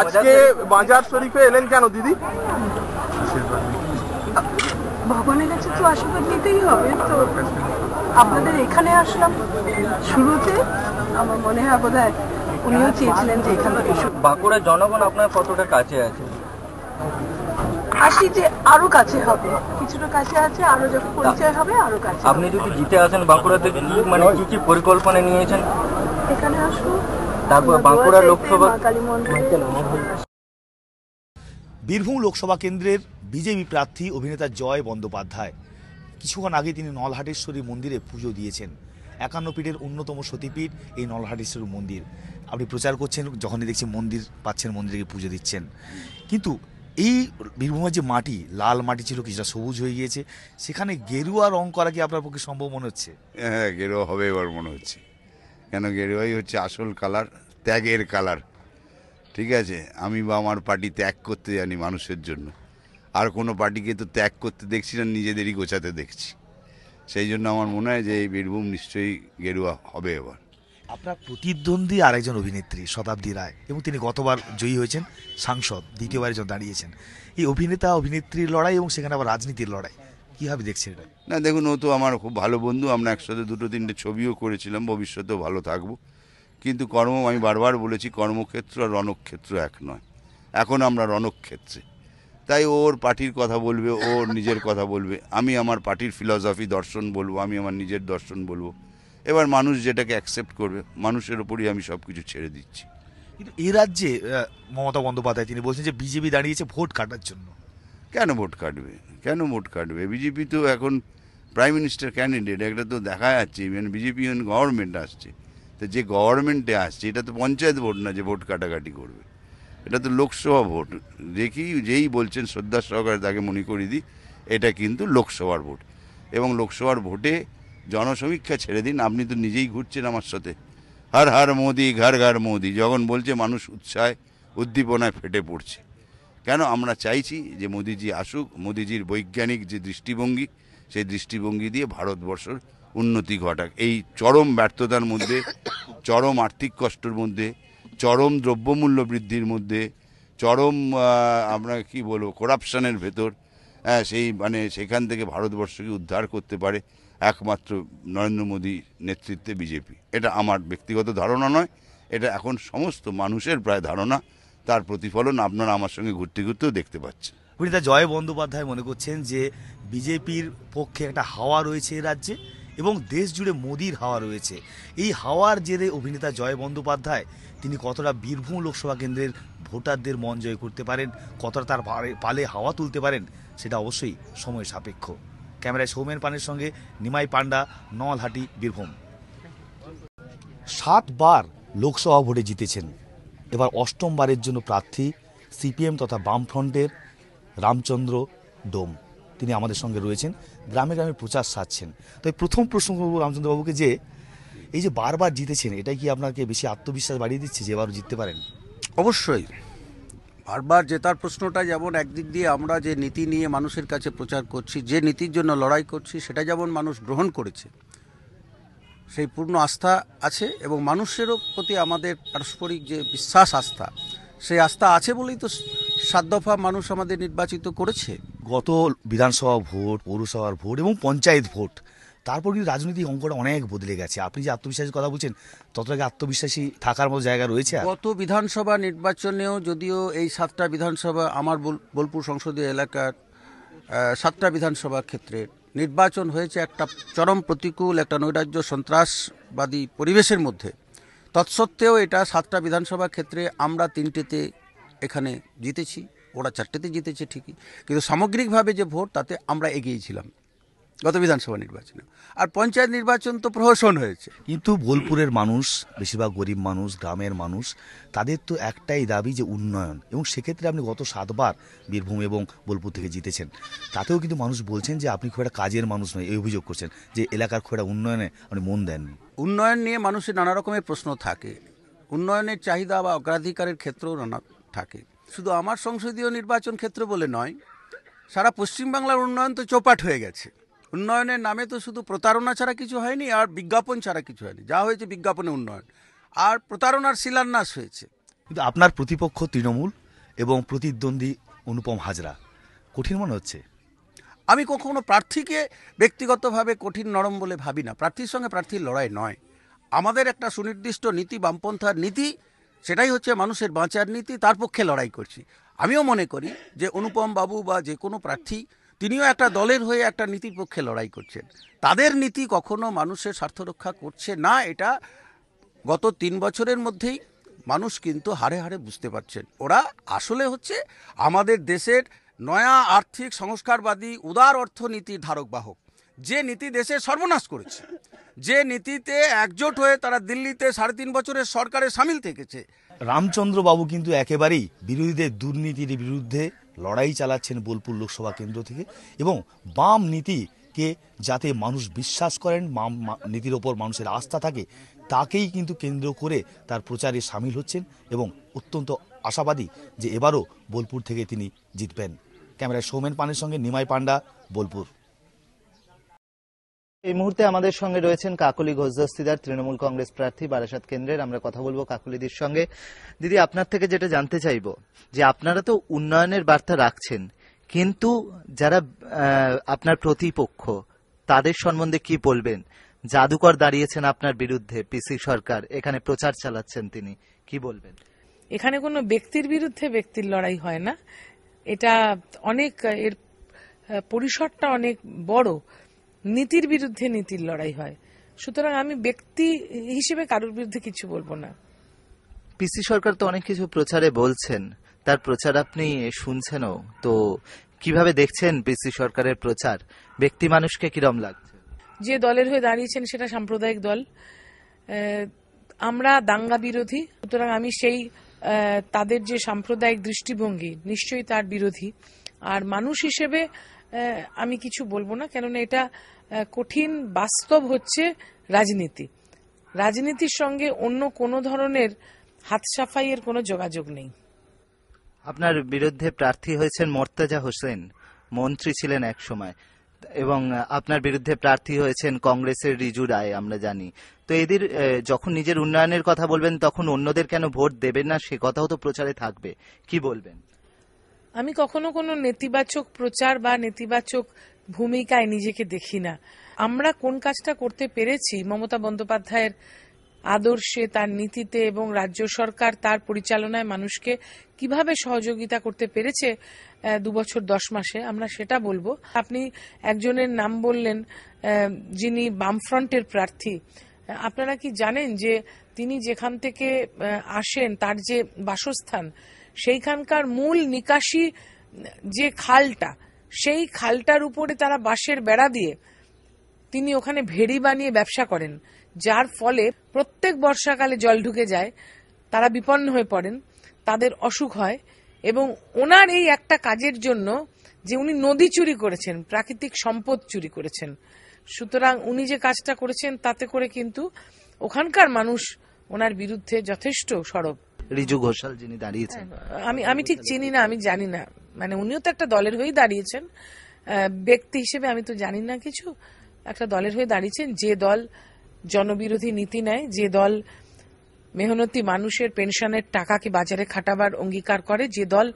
আজকে বাজার শরীফে এলেন কেন দিদি? ভগবানের কাছে তো আশীর্বাদ নিতেই হবে তো। আপনাদের এখানে আসলাম শুরুতে। আমার মনে হয় বোধ হয় উনিও চেয়েছিলেন যে এখানে বাঁকুড়ার জনগণ আপনার কতটা কাছে আছে? আসি যে আরও কাছে হবে। কিছুটা কাছে আছে আরও যখন পরিচয় হবে আরও কাছে আপনি যদি জিতে আসেন বাঁকুড়াতে কি মানে কি কি পরিকল্পনা নিয়েছেন? এখানে আসব তারপর বাঁকুড়া লোকসভা- বীরভূম লোকসভা কেন্দ্রের বিজেপি প্রার্থী অভিনেতা জয় বন্দ্যোপাধ্যায়। কিছুক্ষণ আগে তিনি নলহাটেশ্বরী মন্দিরে পুজো দিয়েছেন। একান্ন পীঠের অন্যতম সতীপীঠ এই নলহাটেশ্বরী মন্দির। আপনি প্রচার করছেন যখনই দেখছি মন্দির পাচ্ছেন মন্দিরে গিয়ে পুজো দিচ্ছেন। কিন্তু এই বীরভূমের যে মাটি লাল মাটি ছিল কিছুটা সবুজ হয়ে গিয়েছে। সেখানে গেরুয়া রং করা কি আপনার পক্ষে সম্ভব মনে হচ্ছে? হ্যাঁ গেরুয়া হবে এবার মনে হচ্ছে। কেন গেরুয়াই হচ্ছে আসল কালার ত্যাগের কালার ঠিক আছে? আমি বা আমার পার্টি ত্যাগ করতে জানি মানুষের জন্য। আর কোনো পার্টিকে তো ত্যাগ করতে দেখছি না, নিজেদেরই গোছাতে দেখছি। সেই জন্য আমার মনে হয় যে এই বীরভূম নিশ্চয়ই গেরুয়া হবে এবার। আপনার প্রতিদ্বন্দ্বী আরেকজন অভিনেত্রী, শতাব্দী রায়, এবং তিনি গতবার জয়ী হয়েছেন সাংসদ, দ্বিতীয়বারের জন্য দাঁড়িয়েছেন। এই অভিনেতা, অভিনেত্রীর লড়াই এবং সেখানে আবার রাজনীতির লড়াই। কীভাবে দেখছেন এটা? না দেখুন ও তো আমার খুব ভালো বন্ধু। আমরা একসাথে দুটো তিনটে ছবিও করেছিলাম। ভবিষ্যতেও ভালো থাকব। কিন্তু কর্ম আমি বারবার বলেছি কর্মক্ষেত্র আর রণক্ষেত্র এক নয়। এখন আমরা রণক্ষেত্রে। তাই ওর পার্টির কথা বলবে ওর নিজের কথা বলবে। আমি আমার পার্টির ফিলসফি দর্শন বলব আমি আমার নিজের দর্শন বলব। এবার মানুষ যেটাকে অ্যাকসেপ্ট করবে মানুষের ওপরই আমি সব কিছু ছেড়ে দিচ্ছি। কিন্তু এ রাজ্যে মমতা বন্দ্যোপাধ্যায় তিনি বলছেন যে বিজেপি দাঁড়িয়েছে ভোট কাটার জন্য। কেন ভোট কাটবে? কেন ভোট কাটবে? বিজেপি তো এখন প্রাইম মিনিস্টার ক্যান্ডিডেট একটা তো দেখা যাচ্ছে ইভেন বিজেপি ইভেন গভর্নমেন্ট আসছে। তো যে গভর্নমেন্টে আসছে, এটা তো পঞ্চায়েত ভোট না যে ভোট কাটাকাটি করবে। এটা তো লোকসভা ভোট। দেখি যেই বলছেন শ্রদ্ধা সহকারে তাকে মনে করি দিই, এটা কিন্তু লোকসভার ভোট। এবং লোকসভার ভোটে জনসমীক্ষা ছেড়ে দিন, আপনি তো নিজেই ঘুরছেন আমার সাথে। হর হর মোদি, ঘর ঘর মোদি, যখন বলছে মানুষ উৎসাহে, উদ্দীপনায় ফেটে পড়ছে। কেন আমরা চাইছি যে মোদিজি আসুক, মোদিজির বৈজ্ঞানিক যে দৃষ্টিভঙ্গি, সেই দৃষ্টিভঙ্গি দিয়ে ভারতবর্ষের উন্নতি ঘটাক। এই চরম ব্যর্থতার মধ্যে, চরম আর্থিক কষ্টের মধ্যে, চরম দ্রব্যমূল্য বৃদ্ধির মধ্যে, চরম আমরা কি বলব করাপশনের ভেতর হ্যাঁ সেই মানে সেখান থেকে ভারতবর্ষকে উদ্ধার করতে পারে একমাত্র নরেন্দ্র মোদী নেতৃত্বে বিজেপি। এটা আমার ব্যক্তিগত ধারণা নয়, এটা এখন সমস্ত মানুষের প্রায় ধারণা। তার প্রতিফলন আপনারা আমার সঙ্গে ঘুরতে ঘুরতেও দেখতে পাচ্ছেন। অভিনেতা জয় বন্দ্যোপাধ্যায় মনে করছেন যে বিজেপির পক্ষে একটা হাওয়া রয়েছে এই রাজ্যে এবং দেশ জুড়ে মোদির হাওয়া রয়েছে। এই হাওয়ার জেরে অভিনেতা জয় বন্দ্যোপাধ্যায় তিনি কতটা বীরভূম লোকসভা কেন্দ্রের ভোটারদের মন জয় করতে পারেন কতটা তার পালে হাওয়া তুলতে পারেন সেটা অবশ্যই সময় সাপেক্ষ। ক্যামেরায় সৌমেন পানের সঙ্গে নিমাই পান্ডা নলহাটি বীরভূম। সাতবার লোকসভা ভোটে জিতেছেন। এবার অষ্টমবারের জন্য প্রার্থী সিপিএম তথা বামফ্রন্টের রামচন্দ্র ডোম। তিনি আমাদের সঙ্গে রয়েছেন, গ্রামে গ্রামে প্রচার সারছেন। তাই প্রথম প্রশ্ন করব রামচন্দ্রবাবুকে যে, এই যে বারবার জিতেছেন, এটাই কি আপনাকে বেশি আত্মবিশ্বাস বাড়িয়ে দিচ্ছে যে এবারও জিততে পারেন? অবশ্যই। বারবার জেতার প্রশ্নটা যেমন একদিক দিয়ে আমরা যে নীতি নিয়ে মানুষের কাছে প্রচার করছি, যে নীতির জন্য লড়াই করছি, সেটা যেমন মানুষ গ্রহণ করেছে সেই পূর্ণ আস্থা আছে এবং মানুষেরও প্রতি আমাদের পারস্পরিক যে বিশ্বাস আস্থা সেই আস্থা আছে বলেই তো সাত দফা মানুষ আমাদের নির্বাচিত করেছে গত বিধানসভা ভোট পৌরসভার ভোট এবং পঞ্চায়েত ভোট তারপর কিন্তু রাজনৈতিক অঙ্কটা অনেক বদলে গেছে আপনি যে আত্মবিশ্বাসের কথা বলছেন ততটাকে আত্মবিশ্বাসী থাকার মতো জায়গা রয়েছে? গত বিধানসভা নির্বাচনেও যদিও এই সাতটা বিধানসভা আমার বোল- বোলপুর সংসদীয় এলাকার সাতটা বিধানসভা ক্ষেত্রে নির্বাচন হয়েছে একটা চরম প্রতিকূল, একটা নৈরাজ্য, সন্ত্রাসবাদী পরিবেশের মধ্যে। তৎসত্ত্বেও এটা সাতটা বিধানসভা ক্ষেত্রে আমরা তিনটেতে এখানে জিতেছি, ওরা চারটেতে জিতেছে ঠিকই। কিন্তু সামগ্রিকভাবে যে ভোট, তাতে আমরা এগিয়েছিলাম। গত বিধানসভা নির্বাচনে। আর পঞ্চায়েত নির্বাচন তো প্রহসন হয়েছে। কিন্তু বোলপুরের মানুষ বেশিরভাগ গরিব মানুষ গ্রামের মানুষ তাদের তো একটাই দাবি যে উন্নয়ন। এবং সেক্ষেত্রে আপনি গত সাতবার বীরভূম এবং বোলপুর থেকে জিতেছেন। তাতেও কিন্তু মানুষ বলছেন যে আপনি খুব একটা কাজের মানুষ নয় এই অভিযোগ করছেন যে এলাকার খুব একটা উন্নয়নে আপনি মন দেননি। উন্নয়ন নিয়ে মানুষের নানা রকমের প্রশ্ন থাকে। উন্নয়নের চাহিদা বা অগ্রাধিকারের ক্ষেত্রেও নানা থাকে। শুধু আমার সংসদীয় নির্বাচন ক্ষেত্র বলে নয় সারা পশ্চিমবাংলার উন্নয়ন তো চৌপাট হয়ে গেছে। উন্নয়নের নামে তো শুধু প্রতারণা ছাড়া কিছু হয়নি আর বিজ্ঞাপন ছাড়া কিছু হয়নি। যা হয়েছে বিজ্ঞাপনে উন্নয়ন। আর প্রতারণার শিলান্যাস হয়েছে। কিন্তু আপনার প্রতিপক্ষ তৃণমূল এবং প্রতিদ্বন্দ্বী অনুপম হাজরা কঠিন মনে হচ্ছে? আমি কখনো প্রার্থীকে ব্যক্তিগতভাবে কঠিন নরম বলে ভাবি না। প্রার্থীর সঙ্গে প্রার্থীর লড়াই নয়। আমাদের একটা সুনির্দিষ্ট নীতি বামপন্থার নীতি সেটাই হচ্ছে মানুষের বাঁচার নীতি তার পক্ষে লড়াই করছি। আমিও মনে করি যে অনুপম বাবু বা যে কোনো প্রার্থী তিনিও একটা দলের হয়ে একটা নীতির পক্ষে লড়াই করছেন। তাদের নীতি কখনো মানুষের স্বার্থ রক্ষা করছে না, এটা গত তিন বছরের মধ্যেই মানুষ কিন্তু হারে হারে বুঝতে পারছেন। ওরা আসলে হচ্ছে আমাদের দেশের নয়া আর্থিক সংস্কারবাদী উদার অর্থনীতির ধারক বাহক যে নীতি দেশে সর্বনাশ করেছে, যে নীতিতে একজোট হয়ে তারা দিল্লিতে সাড়ে তিন বছরের সরকারে সামিল থেকেছে। রামচন্দ্রবাবু কিন্তু একেবারেই বিরোধীদের দুর্নীতির বিরুদ্ধে লড়াই চালাচ্ছেন বোলপুর লোকসভা কেন্দ্র থেকে এবং বাম নীতিকে যাতে মানুষ বিশ্বাস করেন, বাম নীতির ওপর মানুষের আস্থা থাকে, তাকেই কিন্তু কেন্দ্র করে তার প্রচারে সামিল হচ্ছেন এবং অত্যন্ত আশাবাদী যে এবারও বোলপুর থেকে তিনি জিতবেন। ক্যামেরায় সৌমেন পানের সঙ্গে নিমাই পান্ডা, বোলপুর। এই মুহূর্তে আমাদের সঙ্গে রয়েছেন কাকলি ঘোষদস্তিদার তৃণমূল কংগ্রেস প্রার্থী, বারাসাত কেন্দ্রের। আমরা কথা বলব কাকলিদির সঙ্গে। দিদি, আপনার থেকে যেটা জানতে চাইব, যে আপনারা তো উন্নয়নের বার্তা রাখছেন, কিন্তু যারা আপনার প্রতিপক্ষ, তাদের সম্বন্ধে কি বলবেন? জাদুকর দাঁড়িয়েছেন আপনার বিরুদ্ধে, পিসি সরকার, এখানে প্রচার চালাচ্ছেন তিনি, কি বলবেন? এখানে কোনো ব্যক্তির বিরুদ্ধে ব্যক্তির লড়াই হয় না। এটা অনেক, এর পরিসরটা অনেক বড়। নীতির বিরুদ্ধে নীতির লড়াই হয়। সুতরাং আমি ব্যক্তি হিসেবে কারোর বিরুদ্ধে কিছু বলব না। পিসি সরকার তো অনেক কিছু প্রচারে বলছেন। তার প্রচার আপনি শুনছেনও। তো কীভাবে দেখছেন পিসি সরকারের প্রচার? ব্যক্তি মানুষকে কিরম লাগছে? যে দলের হয়ে দাঁড়িয়েছেন সেটা সাম্প্রদায়িক দল। আমরা দাঙ্গা বিরোধী। সুতরাং আমি সেই তাদের যে সাম্প্রদায়িক দৃষ্টিভঙ্গি নিশ্চয়ই তার বিরোধী। আর মানুষ হিসেবে আমি কিছু বলব না, কেননা এটা কঠিন, বাস্তব হচ্ছে রাজনীতি। রাজনীতির সঙ্গে অন্য কোনো ধরনের হাত সাফাইয়ের কোনো যোগাযোগ নেই। আপনার বিরুদ্ধে প্রার্থী হয়েছেন মর্তাজা হোসেন, মন্ত্রী ছিলেন এক সময়, এবং আপনার বিরুদ্ধে প্রার্থী হয়েছেন কংগ্রেসের রিজু রায়, আমরা জানি। তো এদের যখন নিজের উন্নয়নের কথা বলবেন, তখন অন্যদের কেন ভোট দেবেন না? সে কথাও তো প্রচারে থাকবে। কি বলবেন? আমি কখনো কোনো নেতিবাচক প্রচার বা নেতিবাচক ভূমিকায় নিজেকে দেখি না। আমরা কোন কাজটা করতে পেরেছি, মমতা বন্দ্যোপাধ্যায়ের আদর্শে, তার নীতিতে এবং রাজ্য সরকার তার পরিচালনায় মানুষকে কীভাবে সহযোগিতা করতে পেরেছে দু বছর দশ মাসে, আমরা সেটা বলব। আপনি একজনের নাম বললেন যিনি বামফ্রন্টের প্রার্থী আপনারা কি জানেন যে তিনি যেখান থেকে আসেন, তার যে বাসস্থান সেইখানকার মূল নিকাশি যে খালটা, সেই খালটার উপরে তারা বাঁশের বেড়া দিয়ে তিনি ওখানে ভেড়ি বানিয়ে ব্যবসা করেন, যার ফলে প্রত্যেক বর্ষাকালে জল ঢুকে যায়, তারা বিপন্ন হয়ে পড়েন, তাদের অসুখ হয় এবং ওনার এই একটা কাজের জন্য যে উনি নদী চুরি করেছেন, প্রাকৃতিক সম্পদ চুরি করেছেন। সুতরাং উনি যে কাজটা করেছেন তাতে করে কিন্তু ওখানকার মানুষ ওনার বিরুদ্ধে যথেষ্ট সরব। রিজু ঘোষাল যিনি দাঁড়িয়েছেন। আমি আমি ঠিক চিনি না, আমি জানি না। মানে উনিও তো একটা দলের হয়েই দাঁড়িয়েছেন। ব্যক্তি হিসেবে আমি তো জানি না কিছু। একটা দলের হয়ে দাঁড়িয়েছেন। যে দল জনবিরোধী নীতি নেয়, যে দল মেহনতি মানুষের পেনশনের টাকাকে বাজারে খাটাবার অঙ্গীকার করে, যে দল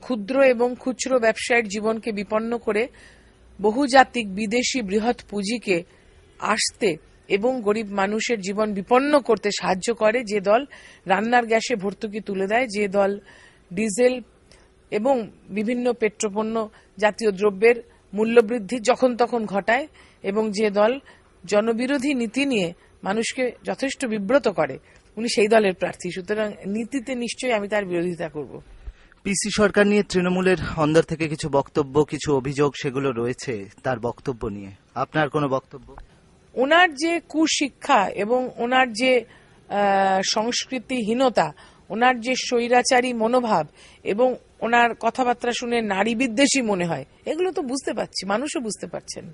ক্ষুদ্র এবং খুচরো ব্যবসায়ের জীবনকে বিপন্ন করে বহুজাতিক বিদেশি বৃহৎ পুঁজিকে আসতে এবং গরিব মানুষের জীবন বিপন্ন করতে সাহায্য করে, যে দল রান্নার গ্যাসে ভর্তুকি তুলে দেয়, যে দল ডিজেল এবং বিভিন্ন পেট্রোপণ্য জাতীয় দ্রব্যের মূল্যবৃদ্ধি যখন তখন ঘটায় এবং যে দল জনবিরোধী নীতি নিয়ে মানুষকে যথেষ্ট বিব্রত করে, উনি সেই দলের প্রার্থী। সুতরাং নীতিতে নিশ্চয়ই আমি তার বিরোধিতা করব। পিসি সরকার নিয়ে তৃণমূলের অন্দর থেকে কিছু বক্তব্য, কিছু অভিযোগ, সেগুলো রয়েছে তার বক্তব্য নিয়ে। আপনার কোনো বক্তব্য? ওনার যে কুশিক্ষা এবং ওনার যে সংস্কৃতিহীনতা, ওনার যে স্বৈরাচারী মনোভাব এবং ওনার কথাবার্তা শুনে নারী বিদ্বেষী মনে হয়, এগুলো তো বুঝতে পারছি, মানুষও বুঝতে পারছেন।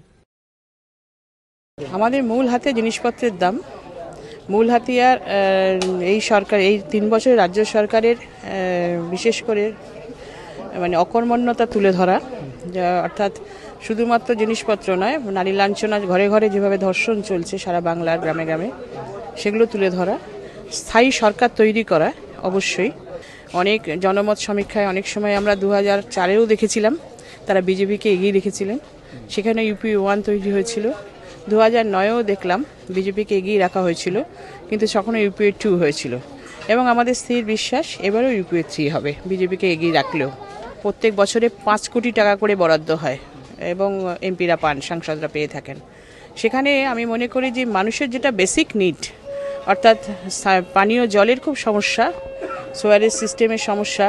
আমাদের মূল হাতে জিনিসপত্রের দাম। মূল হাতিয়ার এই সরকার, এই তিন বছর রাজ্য সরকারের বিশেষ করে মানে অকর্মণ্যতা তুলে ধরা অর্থাৎ শুধুমাত্র জিনিসপত্র নয়, নারী লাঞ্ছনা ঘরে ঘরে যেভাবে ধর্ষণ চলছে সারা বাংলার গ্রামে গ্রামে, সেগুলো তুলে ধরা। স্থায়ী সরকার তৈরি করা, অবশ্যই। অনেক জনমত সমীক্ষায় অনেক সময় আমরা দু হাজার চারেও দেখেছিলাম, তারা বিজেপিকে এগিয়ে রেখেছিলেন। সেখানে ইউপি ওয়ান তৈরি হয়েছিল। দু হাজার নয়েও দেখলাম, বিজেপিকে এগিয়ে রাখা হয়েছিল, কিন্তু তখনও ইউপিএ টু হয়েছিল। এবং আমাদের স্থির বিশ্বাস, এবারেও ইউপিএ থ্রি হবে, বিজেপিকে এগিয়ে রাখলেও। প্রত্যেক বছরে পাঁচ কোটি টাকা করে বরাদ্দ হয়। এবং এমপিরা পান, সাংসদরা পেয়ে থাকেন। সেখানে আমি মনে করি যে মানুষের যেটা বেসিক নিড অর্থাৎ পানীয় জলের খুব সমস্যা সোয়ারেজ সিস্টেমের সমস্যা।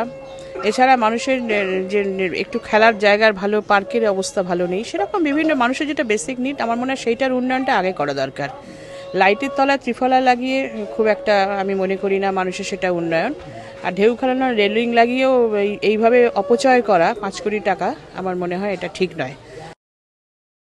এছাড়া মানুষের যে একটু খেলার জায়গার ভালো পার্কের অবস্থা ভালো নেই, সেরকম বিভিন্ন মানুষের যেটা বেসিক নিড আমার মনে হয় সেইটার উন্নয়নটা আগে করা দরকার। লাইটের তলায় ত্রিফলা লাগিয়ে খুব একটা আমি মনে করি না মানুষের সেটা উন্নয়ন। আর ঢেউ খেলানোর রেলিং লাগিয়েও এই- এইভাবে অপচয় করা পাঁচ কোটি টাকা আমার মনে হয় এটা ঠিক নয়।